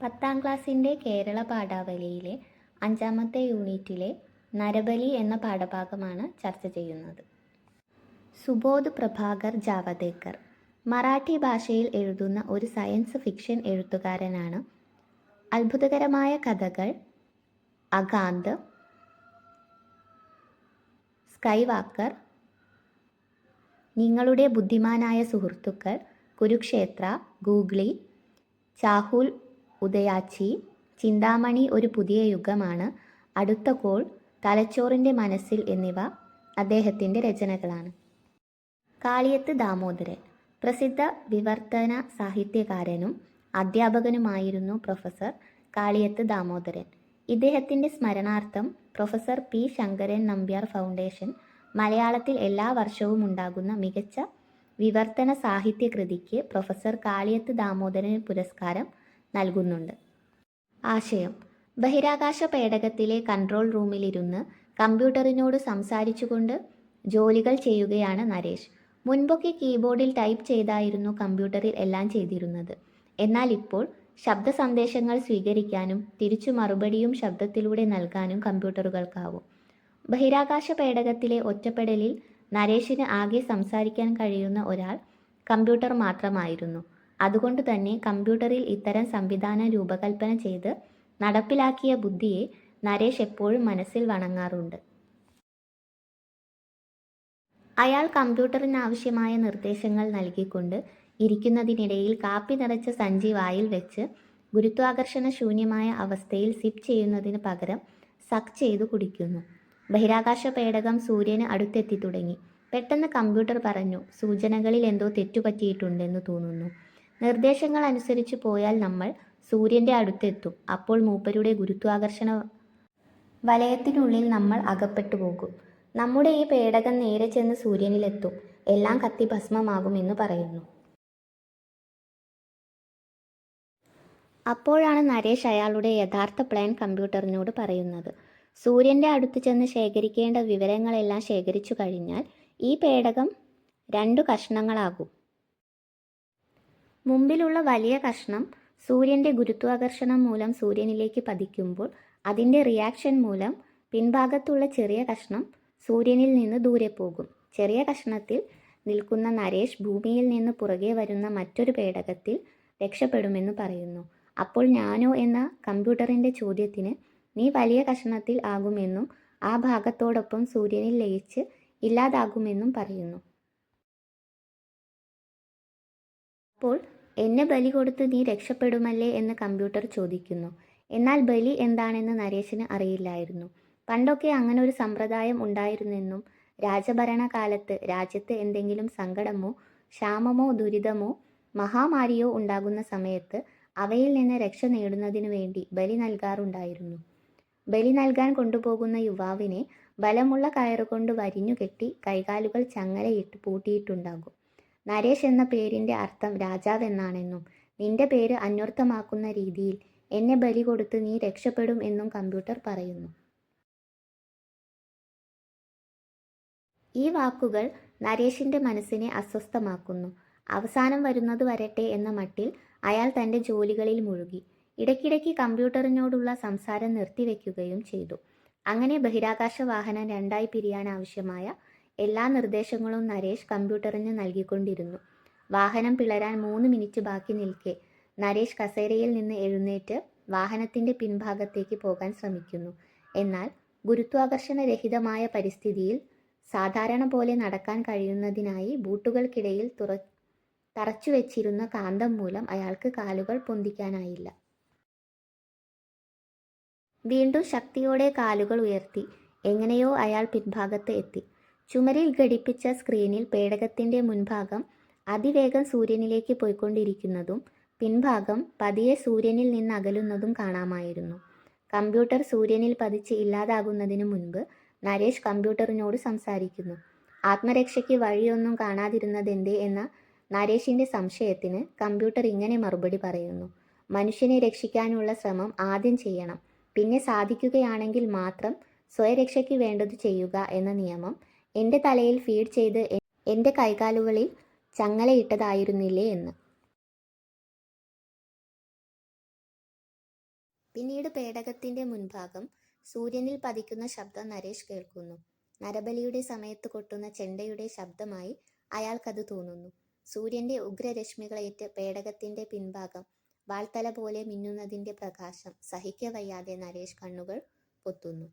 പത്താം ക്ലാസ്സിന്റെ കേരള പാഠാവലിയിലെ അഞ്ചാമത്തെ യൂണിറ്റിലെ നരബലി എന്ന പാഠഭാഗമാണ് ചർച്ച ചെയ്യുന്നത്. സുബോധ് പ്രഭാകർ ജാവദേക്കർ മറാഠി ഭാഷയിൽ എഴുതുന്ന ഒരു സയൻസ് ഫിക്ഷൻ എഴുത്തുകാരനാണ്. അത്ഭുതകരമായ കഥകൾ അഗാന്ത് സ്കൈവാക്കർ നിങ്ങളുടെ ബുദ്ധിമാനായ സുഹൃത്തുക്കൾ കുരുക്ഷേത്ര ഗൂഗ്ലി ചാഹുൽ ഉദയാച്ചി ചിന്താമണി ഒരു പുതിയ യുഗമാണ്. അടുത്ത കോൾ തലച്ചോറിന്റെ മനസ്സിൽ എന്നിവ അദ്ദേഹത്തിന്റെ രചനകളാണ്. കാളിയത്ത് ദാമോദരൻ പ്രസിദ്ധ വിവർത്തന സാഹിത്യകാരനും അധ്യാപകനുമായിരുന്നു പ്രൊഫസർ കാളിയത്ത് ദാമോദരൻ. ഇദ്ദേഹത്തിന്റെ സ്മരണാർത്ഥം professor P Sankaran Nambiar foundation മലയാളത്തിൽ എല്ലാ വർഷവും ഉണ്ടാകുന്ന മികച്ച വിവർത്തന സാഹിത്യ കൃതിക്ക് പ്രൊഫസർ കാളിയത്ത് ദാമോദരൻ പുരസ്കാരം നൽകുന്നുണ്ട്. ആശയം. ബഹിരാകാശ പേടകത്തിലെ കൺട്രോൾ റൂമിലിരുന്ന് കമ്പ്യൂട്ടറിനോട് സംസാരിച്ചുകൊണ്ട് ജോലികൾ ചെയ്യുകയാണ് നരേഷ്. മുൻപൊക്കെ കീബോർഡിൽ ടൈപ്പ് ചെയ്തായിരുന്നു കമ്പ്യൂട്ടറിൽ എല്ലാം ചെയ്തിരുന്നത്. എന്നാൽ ഇപ്പോൾ ശബ്ദ സന്ദേശങ്ങൾ സ്വീകരിക്കാനും തിരിച്ചു മറുപടിയും ശബ്ദത്തിലൂടെ നൽകാനും കമ്പ്യൂട്ടറുകൾക്കാവും. ബഹിരാകാശ പേടകത്തിലെ ഒറ്റപ്പെടലിൽ നരേഷിന് ആകെ സംസാരിക്കാൻ കഴിയുന്ന ഒരാൾ കമ്പ്യൂട്ടർ മാത്രമായിരുന്നു. അതുകൊണ്ട് തന്നെ കമ്പ്യൂട്ടറിൽ ഇത്തരം സംവിധാനം രൂപകൽപ്പന ചെയ്ത് നടപ്പിലാക്കിയ ബുദ്ധിയെ നരേഷ് എപ്പോഴും മനസ്സിൽ വണങ്ങാറുണ്ട്. അയാൾ കമ്പ്യൂട്ടറിന് ആവശ്യമായ നിർദ്ദേശങ്ങൾ നൽകിക്കൊണ്ട് ഇരിക്കുന്നതിനിടയിൽ കാപ്പി നിറച്ച സഞ്ചി വായിൽ വെച്ച് ഗുരുത്വാകർഷണ ശൂന്യമായ അവസ്ഥയിൽ സിപ്പ് ചെയ്യുന്നതിന് പകരം സക് ചെയ്തു കുടിക്കുന്നു. ബഹിരാകാശ പേടകം സൂര്യന് അടുത്തെത്തി തുടങ്ങി. പെട്ടെന്ന് കമ്പ്യൂട്ടർ പറഞ്ഞു സൂചനകളിൽ എന്തോ തെറ്റുപറ്റിയിട്ടുണ്ടെന്ന് തോന്നുന്നു. നിർദ്ദേശങ്ങൾ അനുസരിച്ച് പോയാൽ നമ്മൾ സൂര്യന്റെ അടുത്തെത്തും. അപ്പോൾ മൂപ്പരുടെ ഗുരുത്വാകർഷണ വലയത്തിനുള്ളിൽ നമ്മൾ അകപ്പെട്ടു പോകും. നമ്മുടെ ഈ പേടകം നേരെ ചെന്ന് സൂര്യനിലെത്തും. എല്ലാം കത്തി ഭസ്മമാകുമെന്ന് പറയുന്നു. അപ്പോഴാണ് നരേഷ് അയാളുടെ യഥാർത്ഥ പ്ലാൻ കമ്പ്യൂട്ടറിനോട് പറയുന്നത്. സൂര്യന്റെ അടുത്ത് ചെന്ന് ശേഖരിക്കേണ്ട വിവരങ്ങളെല്ലാം ശേഖരിച്ചു കഴിഞ്ഞാൽ ഈ പേടകം രണ്ടു കഷ്ണങ്ങളാകും. മുമ്പിലുള്ള വലിയ കഷ്ണം സൂര്യന്റെ ഗുരുത്വാകർഷണം മൂലം സൂര്യനിലേക്ക് പതിക്കുമ്പോൾ അതിന്റെ റിയാക്ഷൻ മൂലം പിൻഭാഗത്തുള്ള ചെറിയ കഷ്ണം സൂര്യനിൽ നിന്ന് ദൂരെ പോകും. ചെറിയ കഷ്ണത്തിൽ നിൽക്കുന്ന നരേഷ് ഭൂമിയിൽ നിന്ന് പുറകെ വരുന്ന മറ്റൊരു പേടകത്തിൽ രക്ഷപ്പെടുമെന്ന് പറയുന്നു. അപ്പോൾ ഞാനോ എന്ന കമ്പ്യൂട്ടറിന്റെ ചോദ്യത്തിന് നീ വലിയ കഷ്ണത്തിൽ ആകുമെന്നും ആ ഭാഗത്തോടൊപ്പം സൂര്യനിൽ ലയിച്ച് ഇല്ലാതാകുമെന്നും പറയുന്നു. അപ്പോൾ എന്നെ ബലി കൊടുത്ത് നീ രക്ഷപ്പെടുമല്ലേ എന്ന് കമ്പ്യൂട്ടർ ചോദിക്കുന്നു. എന്നാൽ ബലി എന്താണെന്ന് നരേശിന് അറിയില്ലായിരുന്നു. പണ്ടൊക്കെ അങ്ങനെ ഒരു സമ്പ്രദായം ഉണ്ടായിരുന്നെന്നും രാജഭരണകാലത്ത് രാജ്യത്ത് എന്തെങ്കിലും സങ്കടമോ ക്ഷാമമോ ദുരിതമോ മഹാമാരിയോ ഉണ്ടാകുന്ന സമയത്ത് അവയിൽ നിന്ന് രക്ഷ നേടുന്നതിനു വേണ്ടി ബലി നൽകാറുണ്ടായിരുന്നു. ബലി നൽകാൻ കൊണ്ടുപോകുന്ന യുവാവിനെ ബലമുള്ള കയറുകൊണ്ട് വരിഞ്ഞുകെട്ടി കൈകാലുകൾ ചങ്ങലയിട്ട് പൂട്ടിയിട്ടുണ്ടാകും. നരേഷ് എന്ന പേരിന്റെ അർത്ഥം രാജാവ് എന്നാണെന്നും നിന്റെ പേര് അന്വർത്ഥമാക്കുന്ന രീതിയിൽ എന്നെ ബലി കൊടുത്ത് നീ രക്ഷപ്പെടും എന്നും കമ്പ്യൂട്ടർ പറയുന്നു. ഈ വാക്കുകൾ നരേഷിന്റെ മനസ്സിനെ അസ്വസ്ഥമാക്കുന്നു. അവസാനം വരുന്നത് വരട്ടെ എന്ന മട്ടിൽ അയാൾ തന്റെ ജോലികളിൽ മുഴുകി. ഇടയ്ക്കിടയ്ക്ക് കമ്പ്യൂട്ടറിനോടുള്ള സംസാരം നിർത്തിവെക്കുകയും ചെയ്തു. അങ്ങനെ ബഹിരാകാശ വാഹനം രണ്ടായി പിരിയാൻ ആവശ്യമായ എല്ലാ നിർദ്ദേശങ്ങളും നരേഷ് കമ്പ്യൂട്ടറിന് നൽകിക്കൊണ്ടിരുന്നു. വാഹനം പിളരാൻ മൂന്ന് മിനിറ്റ് ബാക്കി നിൽക്കെ. നരേഷ് കസേരയിൽ നിന്ന് എഴുന്നേറ്റ് വാഹനത്തിന്റെ പിൻഭാഗത്തേക്ക് പോകാൻ ശ്രമിക്കുന്നു. എന്നാൽ ഗുരുത്വാകർഷണ രഹിതമായ പരിസ്ഥിതിയിൽ സാധാരണ പോലെ നടക്കാൻ കഴിയുന്നതിനായി ബൂട്ടുകൾക്കിടയിൽ തുറ തറച്ചു വെച്ചിരുന്ന കാന്തം മൂലം അയാൾക്ക് കാലുകൾ പൊന്തിക്കാനായില്ല. വീണ്ടും ശക്തിയോടെ കാലുകൾ ഉയർത്തി. എങ്ങനെയോ അയാൾ പിൻഭാഗത്ത് എത്തി. ചുമരിൽ ഘടിപ്പിച്ച സ്ക്രീനിൽ പേടകത്തിന്റെ മുൻഭാഗം അതിവേഗം സൂര്യനിലേക്ക് പോയിക്കൊണ്ടിരിക്കുന്നതും പിൻഭാഗം പതിയെ സൂര്യനിൽ നിന്ന് അകലുന്നതും കാണാമായിരുന്നു. കമ്പ്യൂട്ടർ സൂര്യനിൽ പതിച്ച് ഇല്ലാതാകുന്നതിന് മുൻപ് നരേഷ് കമ്പ്യൂട്ടറിനോട് സംസാരിക്കുന്നു. ആത്മരക്ഷയ്ക്ക് വഴിയൊന്നും കാണാതിരുന്നതെന്തേ എന്ന നരേഷിന്റെ സംശയത്തിന് കമ്പ്യൂട്ടർ ഇങ്ങനെ മറുപടി പറയുന്നു. മനുഷ്യനെ രക്ഷിക്കാനുള്ള ശ്രമം ആദ്യം ചെയ്യണം. പിന്നെ സാധിക്കുകയാണെങ്കിൽ മാത്രം സ്വയരക്ഷയ്ക്ക് വേണ്ടത് ചെയ്യുക എന്ന നിയമം എന്റെ തലയിൽ ഫീഡ് ചെയ്ത് എന്റെ കൈകാലുകളിൽ ചങ്ങലയിട്ടതായിരുന്നില്ലേ എന്ന് പിന്നീട് പേടകത്തിന്റെ മുൻഭാഗം സൂര്യനിൽ പതിക്കുന്ന ശബ്ദം നരേഷ് കേൾക്കുന്നു. നരബലിയുടെ സമയത്ത് കൊട്ടുന്ന ചെണ്ടയുടെ ശബ്ദമായി അയാൾക്കത് തോന്നുന്നു. സൂര്യന്റെ ഉഗ്രരശ്മികളേറ്റ് പേടകത്തിന്റെ പിൻഭാഗം വാൾത്തല പോലെ മിന്നുന്നതിന്റെ പ്രകാശം സഹിക്കവയ്യാതെ നരേഷ് കണ്ണുകൾ പൊത്തുന്നു.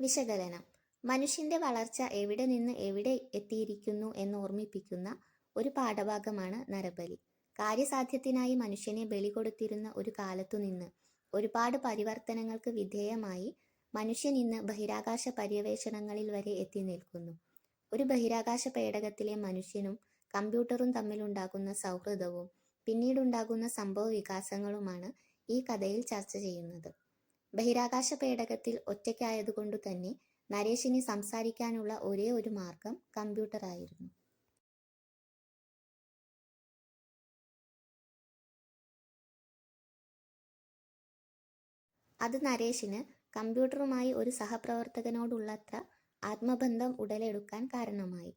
വിശകലനം മനുഷ്യന്റെ വളർച്ച എവിടെ നിന്ന് എവിടെ എത്തിയിരിക്കുന്നു എന്ന് ഓർമ്മിപ്പിക്കുന്ന ഒരു പാഠഭാഗമാണ് നരബലി. കാര്യസാധ്യത്തിനായി മനുഷ്യനെ ബലി കൊടുത്തിരുന്ന ഒരു കാലത്തു നിന്ന് ഒരുപാട് പരിവർത്തനങ്ങൾക്ക് വിധേയമായി മനുഷ്യൻ ഇന്ന് ബഹിരാകാശ പര്യവേഷണങ്ങളിൽ വരെ എത്തി നിൽക്കുന്നു ഒരു ബഹിരാകാശ പേടകത്തിലെ മനുഷ്യനും കമ്പ്യൂട്ടറും തമ്മിലുണ്ടാകുന്ന സൗഹൃദവും പിന്നീടുണ്ടാകുന്ന സംഭവ വികാസങ്ങളുമാണ് ഈ കഥയിൽ ചർച്ച ചെയ്യുന്നത്. ബഹിരാകാശ പേടകത്തിൽ ഒറ്റയ്ക്കായതുകൊണ്ടുതന്നെ നരേഷിന് സംസാരിക്കാനുള്ള ഒരേ ഒരു മാർഗം കമ്പ്യൂട്ടറായിരുന്നു. അത് നരേഷിന് കമ്പ്യൂട്ടറുമായി ഒരു സഹപ്രവർത്തകനോടുള്ളത്ര ആത്മബന്ധം ഉടലെടുക്കാൻ കാരണമായി.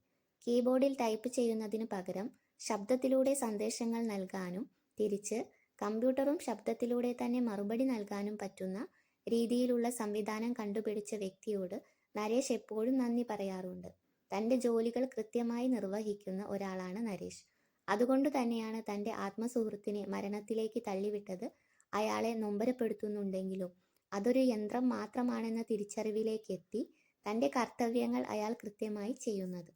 കീബോർഡിൽ ടൈപ്പ് ചെയ്യുന്നതിനു പകരം ശബ്ദത്തിലൂടെ സന്ദേശങ്ങൾ നൽകാനും തിരിച്ച് കമ്പ്യൂട്ടറും ശബ്ദത്തിലൂടെ തന്നെ മറുപടി നൽകാനും പറ്റുന്ന രീതിയിലുള്ള സംവിധാനം കണ്ടുപിടിച്ച വ്യക്തിയോട് നരേഷ് എപ്പോഴും നന്ദി പറയാറുണ്ട്. തന്റെ ജോലികൾ കൃത്യമായി നിർവഹിക്കുന്ന ഒരാളാണ് നരേഷ്. അതുകൊണ്ടുതന്നെയാണ് തന്റെ ആത്മസുഹൃത്തിനെ മരണത്തിലേക്ക് തള്ളിവിട്ടത് അയാളെ നൊമ്പരപ്പെടുത്തുന്നുണ്ടെങ്കിലും അതൊരു യന്ത്രം മാത്രമാണെന്ന തിരിച്ചറിവിലേക്ക് എത്തി തന്റെ കർത്തവ്യങ്ങൾ അയാൾ കൃത്യമായി ചെയ്യുന്നത്.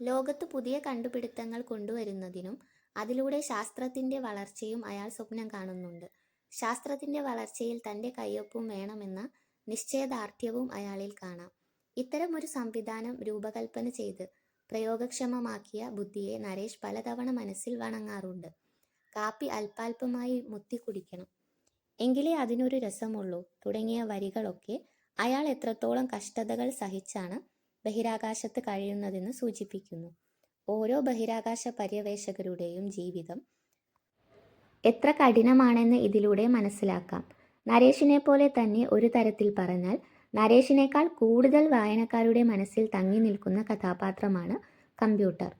ലോകത്ത് പുതിയ കണ്ടുപിടുത്തങ്ങൾ കൊണ്ടുവരുന്നതിനും അതിലൂടെ ശാസ്ത്രത്തിന്റെ വളർച്ചയും അയാൾ സ്വപ്നം കാണുന്നുണ്ട്. ശാസ്ത്രത്തിന്റെ വളർച്ചയിൽ തന്റെ കയ്യൊപ്പും വേണമെന്ന നിശ്ചയദാർഢ്യവും അയാളിൽ കാണാം. ഇത്തരം ഒരു സംവിധാനം രൂപകൽപ്പന ചെയ്ത് പ്രയോഗക്ഷമമാക്കിയ ബുദ്ധിയെ നരേഷ് പലതവണ മനസ്സിൽ വണങ്ങാറുണ്ട്. കാപ്പി അല്പാൽപമായി മുത്തി കുടിക്കണം എങ്കിലേ അതിനൊരു രസമുള്ളൂ തുടങ്ങിയ വരികളൊക്കെ അയാൾ എത്രത്തോളം കഷ്ടതകൾ സഹിച്ചാണ് ബഹിരാകാശത്ത് കഴിയുന്നതെന്ന് സൂചിപ്പിക്കുന്നു. ഓരോ ബഹിരാകാശ പര്യവേഷകരുടെയും ജീവിതം എത്ര കഠിനമാണെന്ന് ഇതിലൂടെ മനസ്സിലാക്കാം. നരേഷിനെ പോലെ തന്നെ ഒരു തരത്തിൽ പറഞ്ഞാൽ നരേഷിനേക്കാൾ കൂടുതൽ വായനക്കാരുടെ മനസ്സിൽ തങ്ങി നിൽക്കുന്ന കഥാപാത്രമാണ് കമ്പ്യൂട്ടർ.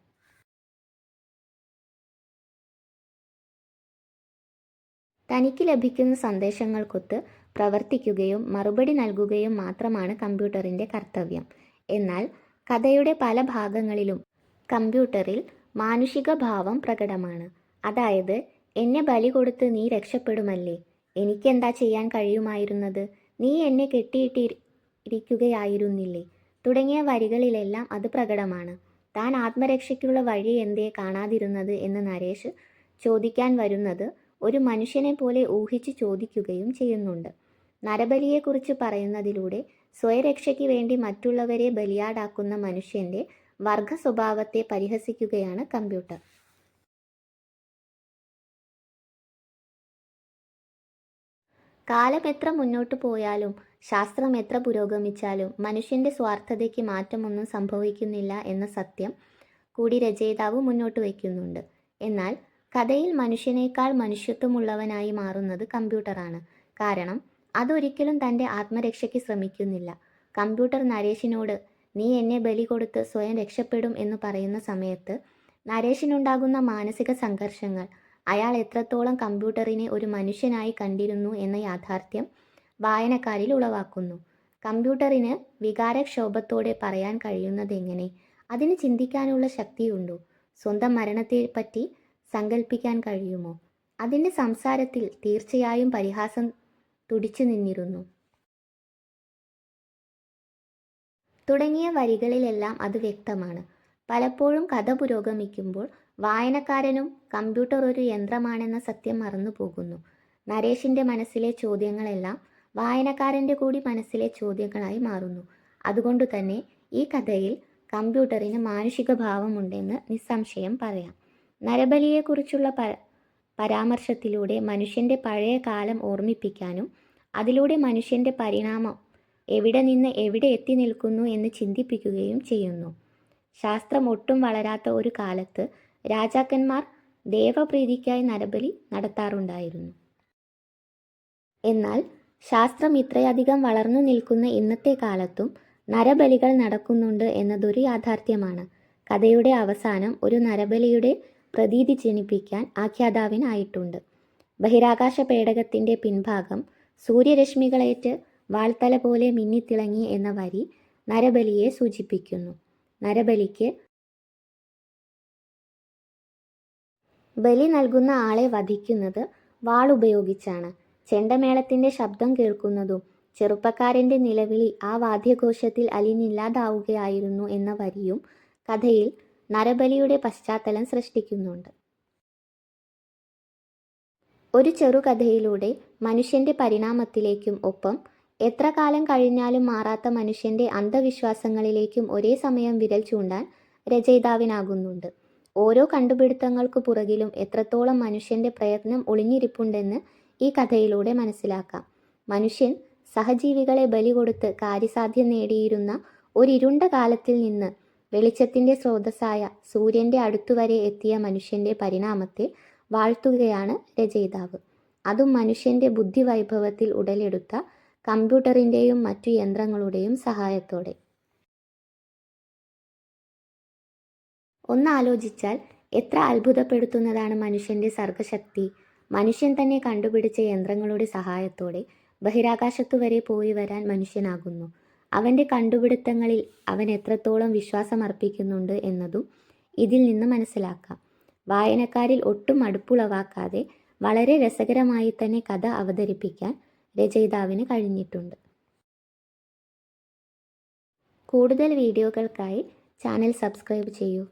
തനിക്ക് ലഭിക്കുന്ന സന്ദേശങ്ങൾക്കൊത്ത് പ്രവർത്തിക്കുകയും മറുപടി നൽകുകയും മാത്രമാണ് കമ്പ്യൂട്ടറിന്റെ കർത്തവ്യം. എന്നാൽ കഥയുടെ പല ഭാഗങ്ങളിലും കമ്പ്യൂട്ടറിൽ മാനുഷിക ഭാവം പ്രകടമാണ്. അതായത് എന്നെ ബലി കൊടുത്ത് നീ രക്ഷപ്പെടുമല്ലേ. എനിക്കെന്താ ചെയ്യാൻ കഴിയുമായിരുന്നത്. നീ എന്നെ കെട്ടിയിട്ടിരിക്കുകയായിരുന്നില്ലേ തുടങ്ങിയ വരികളിലെല്ലാം അത് പ്രകടമാണ്. താൻ ആത്മരക്ഷയ്ക്കുള്ള വഴി എന്തേ കാണാതിരുന്നത് എന്ന് നരേഷ് ചോദിക്കാൻ വരുന്നത് ഒരു മനുഷ്യനെ പോലെ ഊഹിച്ച് ചോദിക്കുകയും ചെയ്യുന്നുണ്ട്. നരബലിയെക്കുറിച്ച് പറയുന്നതിലൂടെ സ്വയരക്ഷയ്ക്ക് വേണ്ടി മറ്റുള്ളവരെ ബലിയാടാക്കുന്ന മനുഷ്യന്റെ വർഗസ്വഭാവത്തെ പരിഹസിക്കുകയാണ് കമ്പ്യൂട്ടർ. കാലമെത്ര മുന്നോട്ട് പോയാലും ശാസ്ത്രം എത്ര പുരോഗമിച്ചാലും മനുഷ്യന്റെ സ്വാർത്ഥതയ്ക്ക് മാറ്റമൊന്നും സംഭവിക്കുന്നില്ല എന്ന സത്യം കൂടി രചയിതാവ് മുന്നോട്ട് വയ്ക്കുന്നുണ്ട്. എന്നാൽ കഥയിൽ മനുഷ്യനേക്കാൾ മനുഷ്യത്വമുള്ളവനായി മാറുന്നത് കമ്പ്യൂട്ടറാണ്. കാരണം അതൊരിക്കലും തന്റെ ആത്മരക്ഷയ്ക്ക് ശ്രമിക്കുന്നില്ല. കമ്പ്യൂട്ടർ നരേഷിനോട് നീ എന്നെ ബലി കൊടുത്ത് സ്വയം രക്ഷപ്പെടും എന്ന് പറയുന്ന സമയത്ത് നരേഷിനുണ്ടാകുന്ന മാനസിക സംഘർഷങ്ങൾ അയാൾ എത്രത്തോളം കമ്പ്യൂട്ടറിനെ ഒരു മനുഷ്യനായി കണ്ടിരുന്നു എന്ന യാഥാർത്ഥ്യം വായനക്കാരിൽ ഉളവാക്കുന്നു. കമ്പ്യൂട്ടറിന് വികാരക്ഷോഭത്തോടെ പറയാൻ കഴിയുന്നതെങ്ങനെ. അതിന് ചിന്തിക്കാനുള്ള ശക്തിയുണ്ടോ. സ്വന്തം മരണത്തെപ്പറ്റി സങ്കല്പിക്കാൻ കഴിയുമോ. അതിന്റെ സംസാരത്തിൽ തീർച്ചയായും പരിഹാസം തുടിച്ചു നിന്നിരുന്നു തുടങ്ങിയ വരികളിലെല്ലാം അത് വ്യക്തമാണ്. പലപ്പോഴും കഥ പുരോഗമിക്കുമ്പോൾ വായനക്കാരനും കമ്പ്യൂട്ടർ ഒരു യന്ത്രമാണെന്ന സത്യം മറന്നുപോകുന്നു. നരേഷിന്റെ മനസ്സിലെ ചോദ്യങ്ങളെല്ലാം വായനക്കാരന്റെ കൂടി മനസ്സിലെ ചോദ്യങ്ങളായി മാറുന്നു. അതുകൊണ്ട് തന്നെ ഈ കഥയിൽ കമ്പ്യൂട്ടറിന് മാനുഷിക ഭാവമുണ്ടെന്ന് നിസ്സംശയം പറയാം. നരബലിയെക്കുറിച്ചുള്ള പ പരാമർശത്തിലൂടെ മനുഷ്യന്റെ പഴയ കാലം ഓർമ്മിപ്പിക്കാനും അതിലൂടെ മനുഷ്യന്റെ പരിണാമം എവിടെ നിന്ന് എവിടെ എത്തി നിൽക്കുന്നു എന്ന് ചിന്തിപ്പിക്കുകയും ചെയ്യുന്നു. ശാസ്ത്രം ഒട്ടും വളരാത്ത ഒരു കാലത്ത് രാജാക്കന്മാർ ദേവപ്രീതിക്കായി നരബലി നടത്താറുണ്ടായിരുന്നു. എന്നാൽ ശാസ്ത്രം ഇത്രയധികം വളർന്നു നിൽക്കുന്ന ഇന്നത്തെ കാലത്തും നരബലികൾ നടക്കുന്നുണ്ട് എന്നതൊരു യാഥാർത്ഥ്യമാണ്. കഥയുടെ അവസാനം ഒരു നരബലിയുടെ പ്രതീതി ജനിപ്പിക്കാൻ ആഖ്യാതാവിനായിട്ടുണ്ട് ബഹിരാകാശ പേടകത്തിന്റെ പിൻഭാഗം സൂര്യരശ്മികളേറ്റ് വാൾത്തല പോലെ മിന്നിത്തിളങ്ങി എന്ന വരി നരബലിയെ സൂചിപ്പിക്കുന്നു നരബലിക്ക് ബലി നൽകുന്ന ആളെ വധിക്കുന്നത് വാളുപയോഗിച്ചാണ് ചെണ്ടമേളത്തിന്റെ ശബ്ദം കേൾക്കുന്നതും ചെറുപ്പക്കാരന്റെ നിലവിളി ആ വാദ്യഘോഷത്തിൽ അലിഞ്ഞില്ലാതാവുകയായിരുന്നു എന്ന വരിയും കഥയിൽ നരബലിയുടെ പശ്ചാത്തലം സൃഷ്ടിക്കുന്നുണ്ട്. ഒരു ചെറുകഥയിലൂടെ മനുഷ്യന്റെ പരിണാമത്തിലേക്കും ഒപ്പം എത്ര കാലം കഴിഞ്ഞാലും മാറാത്ത മനുഷ്യന്റെ അന്ധവിശ്വാസങ്ങളിലേക്കും ഒരേ സമയം വിരൽ ചൂണ്ടാൻ രചയിതാവിനാകുന്നുണ്ട്. ഓരോ കണ്ടുപിടുത്തങ്ങൾക്കു പുറകിലും എത്രത്തോളം മനുഷ്യന്റെ പ്രയത്നം ഒളിഞ്ഞിരിപ്പുണ്ടെന്ന് ഈ കഥയിലൂടെ മനസ്സിലാക്കാം. മനുഷ്യൻ സഹജീവികളെ ബലി കൊടുത്ത് കാര്യസാധ്യം നേടിയിരുന്ന ഒരിരുണ്ട കാലത്തിൽ നിന്ന് വെളിച്ചത്തിന്റെ സ്രോതസ്സായ സൂര്യന്റെ അടുത്തുവരെ എത്തിയ മനുഷ്യന്റെ പരിണാമത്തെ വാഴ്ത്തുകയാണ് രചയിതാവ്. അതും മനുഷ്യന്റെ ബുദ്ധിവൈഭവത്തിൽ ഉടലെടുത്ത കമ്പ്യൂട്ടറിന്റെയും മറ്റു യന്ത്രങ്ങളുടെയും സഹായത്തോടെ. ഒന്നാലോചിച്ചാൽ എത്ര അത്ഭുതപ്പെടുത്തുന്നതാണ് മനുഷ്യന്റെ സർഗശക്തി. മനുഷ്യൻ തന്നെ കണ്ടുപിടിച്ച യന്ത്രങ്ങളുടെ സഹായത്തോടെ ബഹിരാകാശത്തു വരെ പോയി വരാൻ മനുഷ്യനാകുന്നു. അവന്റെ കണ്ടുപിടുത്തങ്ങളിൽ അവൻ എത്രത്തോളം വിശ്വാസമർപ്പിക്കുന്നുണ്ട് എന്നതും ഇതിൽ നിന്ന് മനസ്സിലാക്കാം. വായനക്കാരിൽ ഒട്ടും അടുപ്പുളവാക്കാതെ വളരെ രസകരമായി തന്നെ കഥ അവതരിപ്പിക്കാൻ രചയിതാവിന് കഴിഞ്ഞിട്ടുണ്ട്. കൂടുതൽ വീഡിയോകൾക്കായി ചാനൽ സബ്സ്ക്രൈബ് ചെയ്യൂ.